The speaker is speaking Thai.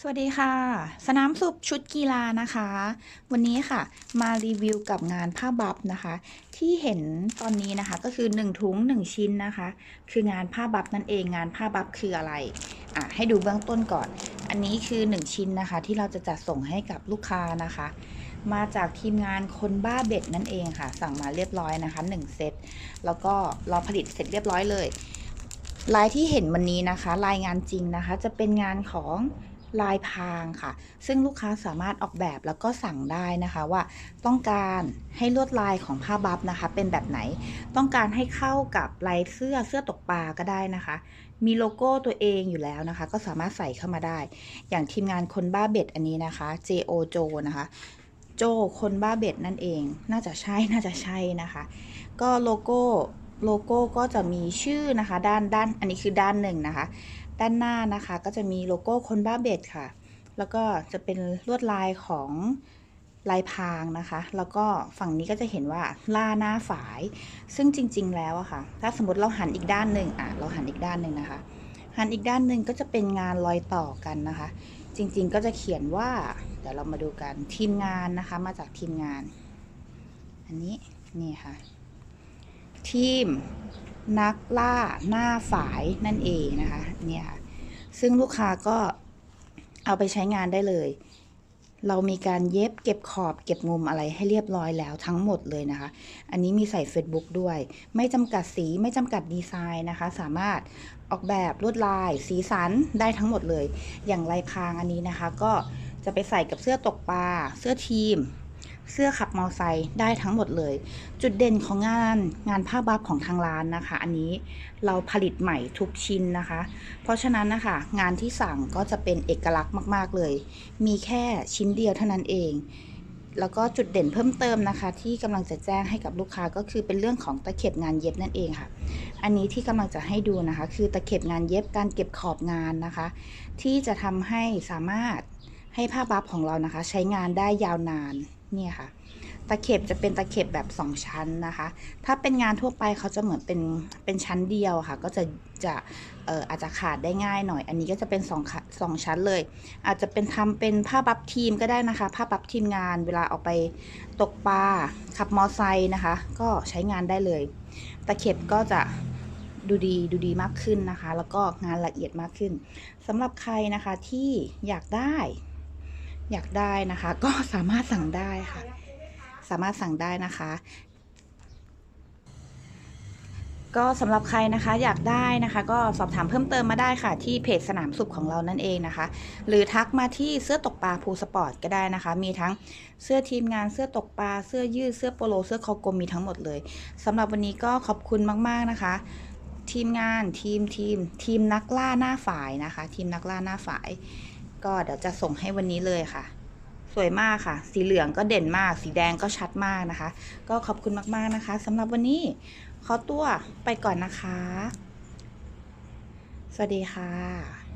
สวัสดีค่ะ สนามสุบชุดกีฬานะคะ วันนี้ค่ะ มารีวิวกับงานผ้าบับนะคะ ที่เห็นตอนนี้นะคะก็คือ 1 ถุง 1 ชิ้นนะคะ คืองานผ้าบับนั่นเองงานผ้าบับคืออะไรอะให้ดูเบื้องต้นก่อน อันนี้คือ 1 ชิ้นนะคะ ที่เราจะจัดส่งให้กับลูกค้านะคะ มาจากทีมงานคนบ้าเบ็ดนั่นเองค่ะ สั่งมาเรียบร้อยนะคะ 1 เซตแล้วก็รอผลิตเสร็จเรียบร้อยเลยลายที่เห็นวันนี้นะคะ ลายงานจริงนะคะ จะเป็นงานของ ลายพรางค่ะ ซึ่งลูกค้าสามารถออกแบบแล้วก็สั่งได้นะคะว่า ต้องการให้ลวดลายของผ้าบัฟนะคะ เป็นแบบไหน ต้องการให้เข้ากับลายเสื้อเสื้อตกปลาก็ได้นะคะ มีโลโก้ตัวเองอยู่แล้วนะคะ ก็สามารถใส่เข้ามาได้ อย่างทีมงานคนบ้าเบ็ดอันนี้นะคะ JO โจนะคะโจคนบ้าเบ็ดนั่นเอง น่าจะใช่ น่าจะใช่นะคะ ก็โลโก้ โลโก้ก็จะมีชื่อนะคะ ด้านด้าน อันนี้คือด้านหนึ่งนะคะ ด้านหน้านะคะ ก็จะมีโลโก้คนบ้าเบ็ดค่ะ แล้วก็จะเป็นลวดลายของลายพรางนะคะ แล้วก็ฝั่งนี้ก็จะเห็นว่าล่าหน้าฝาย ซึ่งจริง ๆ แล้วอะค่ะ ถ้าสมมติเราหันอีกด้านหนึ่งอะ เราหันอีกด้านหนึ่งนะคะ หันอีกด้านหนึ่งก็จะเป็นงานรอยต่อกันนะคะ จริง ๆ ก็จะเขียนว่า เดี๋ยวเรามาดูกันทีมงานนะคะ มาจากทีมงาน อันนี้นี่ค่ะ ทีม นักล่าหน้าฝายนั่นเองนะคะเนี่ยค่ะซึ่งลูกค้าก็เอาไปใช้งานได้เลย เรามีการเย็บเก็บขอบเก็บมุมอะไรให้เรียบร้อยแล้วทั้งหมดเลยนะคะ อันนี้มีใส่ Facebook ด้วย ไม่จำกัดสีไม่จำกัดดีไซน์นะคะ สามารถออกแบบลวดลาย สีสันได้ทั้งหมดเลย อย่างลายพรางอันนี้นะคะ ก็จะไปใส่กับเสื้อตกปลาเสื้อทีม เสื้อขับมอไซค์ได้ทั้งหมดเลย จุดเด่นของงานงานผ้าบัฟของทางร้านนะคะ อันนี้เราผลิตใหม่ทุกชิ้นนะคะ เพราะฉะนั้นนะคะงานที่สั่งก็จะเป็นเอกลักษณ์มาก ๆเลย มีแค่ชิ้นเดียวเท่านั้นเอง แล้วก็จุดเด่นเพิ่มเติมนะคะ ที่กำลังจะแจ้งให้กับลูกค้าก็คือเป็นเรื่องของตะเข็บงานเย็บนั่นเองค่ะ อันนี้ที่กำลังจะให้ดูนะคะ คือตะเข็บงานเย็บการเก็บขอบงานนะคะ ที่จะทำให้สามารถ ให้ผ้าบัฟของเรานะคะ ใช้งานได้ยาวนานเนี่ยค่ะ ตะเข็บจะเป็นตะเข็บแบบ 2 ชั้นนะคะ ถ้าเป็นงานทั่วไปเขาจะเหมือนเป็นเป็นชั้นเดียวค่ะ ก็จะจะเอ่ออาจจะขาดได้ง่ายหน่อย อันนี้ก็จะเป็น2สองชั้นเลย อาจจะเป็นทำเป็นผ้าบัฟทีมก็ได้นะคะ ผ้าบัฟทีมงานเวลาออกไปตกปลาขับมอไซค์นะคะ ก็ใช้งานได้เลย ตะเข็บก็จะดูดีดูดีมากขึ้นนะคะ แล้วก็งานละเอียดมากขึ้นสำหรับใครนะคะที่อยากได้ อยากได้นะคะ ก็สามารถสั่งได้ค่ะ สามารถสั่งได้นะคะ ก็สำหรับใครนะคะอยากได้นะคะ ก็สอบถามเพิ่มเติมมาได้ค่ะ ที่เพจสนามสุขของเรานั่นเองนะคะ หรือทักมาที่เสื้อตกปลาภูสปอร์ตก็ได้นะคะ มีทั้งเสื้อทีมงานเสื้อตกปลาเสื้อยืดเสื้อโปโลเสื้อคอกลมมีทั้งหมดเลยสำหรับวันนี้ก็ขอบคุณมาก ๆนะคะทีมงานทีมทีม ทีมนักล่าหน้าฝ่ายนะคะ ทีมนักล่าหน้าฝ่าย ก็เดี๋ยวจะส่งให้วันนี้เลยค่ะ สวยมากค่ะ สีเหลืองก็เด่นมาก สีแดงก็ชัดมากนะคะ ก็ขอบคุณมากๆนะคะสำหรับวันนี้ขอตัวไปก่อนนะคะ สวัสดีค่ะ